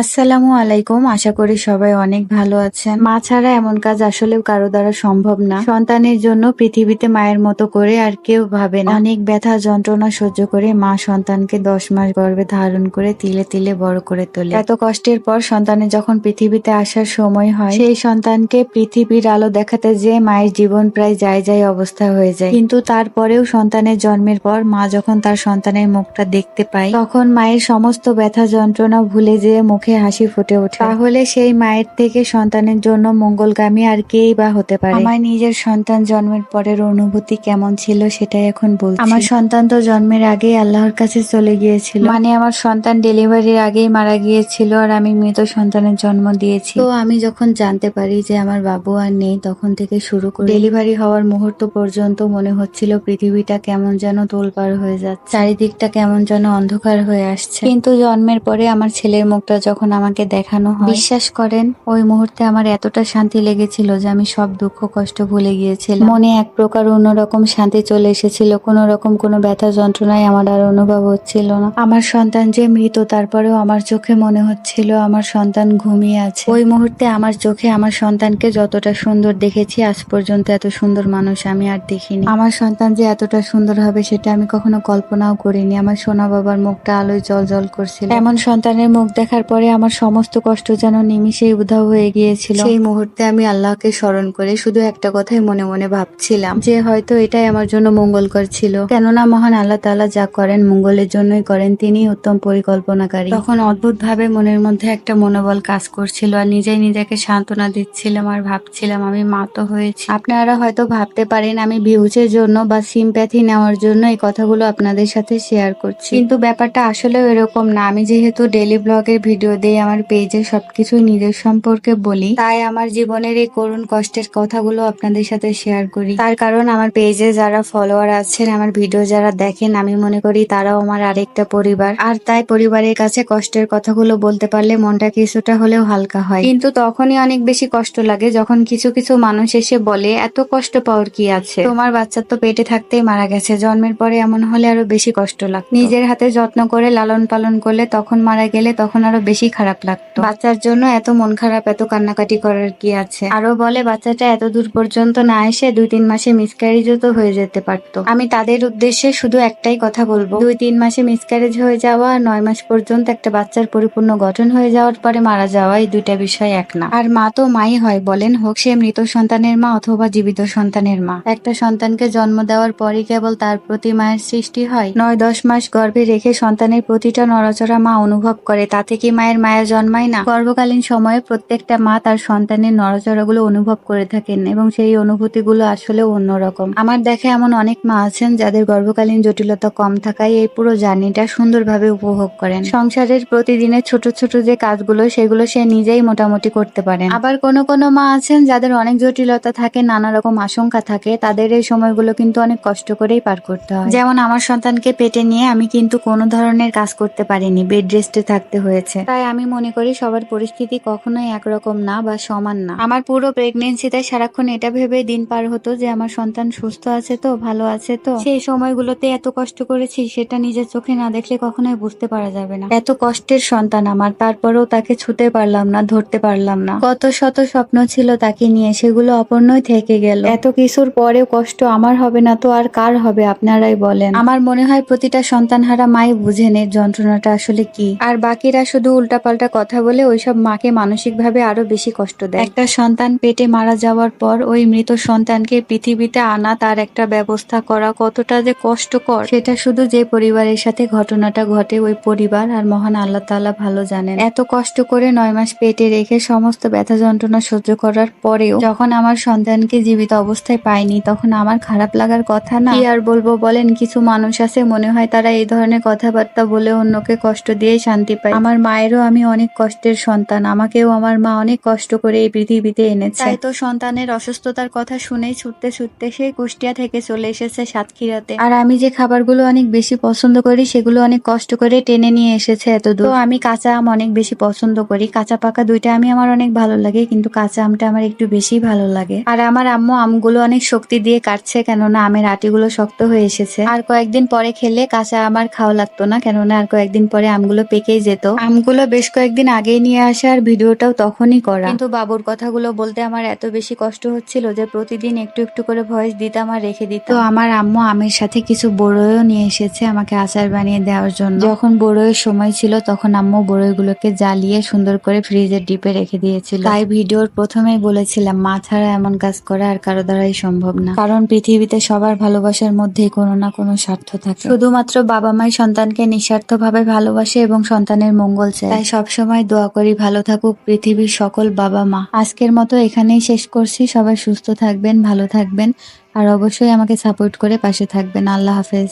আসসালামু আলাইকুম, আশা করি সবাই অনেক ভালো আছেন। মা ছাড়া এমন কাজ আসলেও কারও দ্বারা সম্ভব না। সন্তানের জন্য পৃথিবীতে মায়ের মতো করে আর কেউ ভাবে না। অনেক ব্যথা, যন্ত্রণা সহ্য করে মা সন্তানকে দশ মাস গর্ভে ধারণ করে তিলে তিলে বড় করে তোলে। এত কষ্টের পর সন্তানের যখন পৃথিবীতে আসার সময় হয়, সেই সন্তানকে পৃথিবীর আলো দেখাতে যে মায়ের জীবন প্রায় যায় যায় অবস্থা হয়ে যায়। কিন্তু তারপরেও সন্তানের জন্মের পর মা যখন তার সন্তানের মুখটা দেখতে পায়, তখন মায়ের সমস্ত ব্যথা, যন্ত্রণা ভুলে যেয়ে মুখে হাসি ফুটে ওঠে। তাহলে সেই মায়ের থেকে সন্তানের জন্য মঙ্গলগামী আর কেই বা হতে পারে? আমার নিজের সন্তান জন্মের পরের অনুভূতি কেমন ছিল সেটাই এখন বলছি। আমার সন্তান তো জন্মের আগেই আল্লাহর কাছে চলে গিয়েছিল। মানে আমার সন্তান ডেলিভারির আগেই মারা গিয়েছিল আর আমি মৃত সন্তানের জন্ম দিয়েছি। তো আমি যখন জানতে পারি যে আমার বাবু আর নেই তখন থেকে শুরু করে। ডেলিভারি হওয়ার মুহূর্ত পর্যন্ত মনে হচ্ছিল পৃথিবীটা কেমন যেন তোলপার হয়ে যাচ্ছে। চারিদিকটা কেমন যেন অন্ধকার হয়ে আসছে। কিন্তু জন্মের পরে আমার ছেলের মুখটা যখন আমাকে দেখানো হয় বিশ্বাস করেন ওই মুহূর্তে আমার এতটা শান্তি লেগেছিল যে আমি সব দুঃখ কষ্ট ভুলে গিয়েছিলাম। মনে এক প্রকার অন্যরকম শান্তি চলে এসেছিল কোন রকম কোনো ব্যথা যন্ত্রণায় আমার আর অনুভব হচ্ছিল না। আমার সন্তান যে মৃত তারপরেও আমার চোখে মনে হচ্ছিল আমার সন্তান ঘুমিয়ে আছে। ওই মুহূর্তে আমার চোখে আমার সন্তানকে যতটা সুন্দর দেখেছি আজ পর্যন্ত এত সুন্দর মানুষ আমি আর দেখিনি। আমার সন্তান যে এতটা সুন্দর হবে সেটা আমি কখনো কল্পনাও করিনি। আমার সোনা বাবার মুখটা আলোয় জল জল করছিল। এমন সন্তানের মুখ দেখার পরে আমার সমস্ত কষ্ট যেন নিমিষেই উধাও হয়ে গিয়েছিল। সেই মুহূর্তে আমি আল্লাহকে স্মরণ করে শুধু একটা কথাই মনে মনে ভাবছিলাম, যে হয়তো এটাই আমার জন্য মঙ্গলকর ছিল। কেননা মহান আল্লাহ তাআলা যা করেন মঙ্গলের জন্যই করেন তিনি উত্তম পরিকল্পনাকারী। তখন অদ্ভুত ভাবে মনের মধ্যে একটা মনোবল কাজ করছিল আর নিজেই নিজেকে সান্ত্বনা দিচ্ছিলাম আর ভাবছিলাম, আমি মা তো হয়েছি। আপনারা হয়তো ভাবতে পারেন, আমি ভিউজের জন্য বা সিম্প্যাথি নেওয়ার জন্য এই কথাগুলো আপনাদের সাথে শেয়ার করছি। কিন্তু ব্যাপারটা আসলেও এরকম না, আমি যেহেতু ডেলি ব্লগের ভিডিও দিই আমার পেজে সবকিছু নিজের সম্পর্কে বলি। তাই আমার জীবনের এই করুণ কষ্টের কথাগুলো আপনাদের সাথে শেয়ার করি। তার কারণ আমার পেজে যারা ফলোয়ার আছেন, আমার ভিডিও যারা দেখেন, আমি মনে করি তারাও আমার আরেকটা পরিবার। আর তাই পরিবারের কাছে কষ্টের কথাগুলো বলতে পারলে মনটা কিছুটা হলেও হালকা হয়। কিন্তু তখনই অনেক বেশি কষ্ট লাগে যখন কিছু কিছু মানুষ এসে বলে, এত কষ্ট পাওয়ার কি আছে? তোমার বাচ্চা তো পেটে থাকতেই মারা গেছে। জন্মের পরে এমন হলে আরও বেশি কষ্ট লাগতো। নিজের হাতে যত্ন করে লালন পালন করলে তখন মারা গেলে তখন আরও বেশি খারাপ লাগতো। বাচ্চার জন্য এত মন খারাপ, এত কান্নাকাটি করার কি আছে? আরও বলে, বাচ্চাটা এত দূর পর্যন্ত না এসে দুই তিন মাসে মিসক্যারেজও তো হয়ে যেতে পারতো। আমি তাদের উদ্দেশ্যে শুধু একটাই কথা বলব। দুই তিন মাসে মিসক্যারেজ হয়ে যাওয়া আর নয় মাস পর্যন্ত একটা বাচ্চার পরিপূর্ণ গঠন হয়ে যাওয়ার পরে মারা যাওয়া, এই দুইটা বিষয় এক না। আর মা তো মাই হয়, বলেন হোক, সে মৃত সন্তানের মা অথবা জীবিত সন্তানের মা। একটা সন্তানকে জন্ম দেওয়ার পরই কেবল তার প্রতি মায়ের সৃষ্টি হয়। নয় দশ মাস গর্ভে রেখে সন্তানের প্রতিটা নড়াচড়া মা অনুভব করে, তাতে কি মায়ের মায়া জন্মায় না। গর্ভকালীন সময়ে প্রত্যেকটা মা তার সন্তানের নড়াচড়াগুলো অনুভব করে থাকেন এবং সেই অনুভূতিগুলো আসলে অন্যরকম। আমার দেখে এমন অনেক মা আছেন যাদের গর্ভকালীন জটিলতা কম থাকায় এই পুরো জার্নিটা সুন্দরভাবে উপভোগ করেন। সংসারের প্রতিদিনের ছোট ছোট যে কাজগুলো, সেগুলো সে নিজেই মোটামুটি করতে পারেন। আবার কোনো কোনো মা আছেন যাদের অনেক জটিলতা থাকে, নানা রকম আশঙ্কা থাকে, তাদের এই সময়গুলো কিন্তু অনেক কষ্ট করেই পার করতে হয়। যেমন আমার সন্তানকে পেটে নিয়ে আমি কিন্তু কোনো ধরনের কাজ করতে পারিনি, বেড রেস্টে থাকতে হয়েছে। তাই আমি মনে করি সবার পরিস্থিতি কখনোই একরকম না বা সমান না। আমার পুরো প্রেগনেন্সিতে সারাক্ষণ এটা ভেবে দিন পার হতো যে আমার সন্তান সুস্থ আছে তো, ভালো আছে তো। সেই সময়গুলোতে এত কষ্ট করেছি সেটা নিজের চোখে না দেখলে কখনোই বুঝতে পারা যাবে না। এত কষ্টের সন্তান আমার, তারপরেও তাকে ছুতে পারলাম না, ধরতে পারলাম না। কত শত স্বপ্ন ছিল তাকে নিয়ে, সেগুলো অপর্ণই থেকে গেল। এত কিছুর পরেও কষ্ট আমার হবে না তো আর কার হবে, আপনারাই বলেন। আমার মনে হয় প্রতিটা সন্তান হারা মাই বুঝেন এর যন্ত্রণাটা আসলে কি। আর বাকিরা শুধু উল্টাপাল্টা কথা বলে ওইসব মাকে মানসিকভাবে আরও বেশি কষ্ট দেয়। একটা সন্তান পেটে মারা যাওয়ার পর ওই মৃত সন্তানকে পৃথিবীতে আনা তার একটা ব্যবস্থা করা কতটা যে কষ্টকর। সেটা শুধু যে পরিবারের সাথে ঘটনাটা ঘটে ওই পরিবার আর মহান আল্লাহ তাআলা ভালো জানেন। এত কষ্ট করে নয় মাস পেটে রেখে সমস্ত ব্যথা যন্ত্রণা সহ্য করার পরেও যখন আমার সন্তানকে জীবিত অবস্থায় পাইনি, তখন আমার খারাপ লাগার কথা না। আর বলব বলেন, কিছু মানুষ আছে মনে হয় তারা এই ধরনের কথাবার্তা বলে অন্যকে কষ্ট দিয়ে শান্তি পায়। আমার মায়েরও আমি অনেক কষ্টের সন্তান। আমাকেও আমার মা অনেক কষ্ট করে এই পৃথিবীতে এনেছে। তাই তো সন্তানের অসুস্থতার কথা শুনেই ছুটতে ছুটতে সেই কুষ্টিয়া থেকে চলে এসেছে সাতক্ষীরাতে। আর আমি যে খাবারগুলো অনেক বেশি পছন্দ করি সেগুলো অনেক কষ্ট করে টেনে নিয়ে এসেছে এত দূর তো আমি কাঁচা আম অনেক বেশি পছন্দ করি। কাঁচা পাকা দুইটা আমি আমার অনেক ভালো লাগে কিন্তু কাঁচা আমটা আমার একটু বেশি ভালো লাগে। আর আমার আম্মু আমগুলো অনেক শক্তি দিয়ে কাটছে কেননা আমের আটিগুলো শক্ত হয়ে এসেছে। আর কয়েকদিন পরে খেলে কাঁচা আমার খাওয়া লাগতো না কেননা আর কয়েকদিন পরে আমগুলো পেকেই যেত। আমগুলো বেশ কয়েকদিন আগেই নিয়ে আসা আর ভিডিওটাও তখনই করা। কিন্তু বাবুর কথাগুলো বলতে আমার এত বেশি কষ্ট হচ্ছিল যে প্রতিদিন একটু একটু করে ভয়েস দিতাম আর রেখে দিত তো আমার আম্মু আমের সাথে কিছু বড়ইও নিয়ে এসেছে আমাকে আচার বানিয়ে দেওয়ার জন্য। যখন বড়ইয়ের সময় ছিল তখন আম্মু বড়ইগুলোকে জ্বালিয়ে সুন্দর করে ফ্রিজের ডিপে রেখে দিয়েছিল। তাই ভিডিওর প্রথমেই বলেছিলাম মা ছাড়া এমন কাজ করা আর কারও দ্বারাই সম্ভব না। কারণ পৃথিবীতে সবার ভালোবাসার মধ্যেই কোনো না কোনো স্বার্থ থাকে। শুধুমাত্র বাবা মাই সন্তানকে নিঃস্বার্থভাবে ভালোবাসে এবং সন্তানের মঙ্গল চায়। তাই সবসময় দোয়া করি, ভালো থাকুক পৃথিবীর সকল বাবা মা। আজকের মতো এখানেই শেষ করছি। সবাই সুস্থ থাকবেন, ভালো থাকবেন। আর অবশ্যই আমাকে সাপোর্ট করে পাশে থাকবেন। আল্লাহ হাফেজ।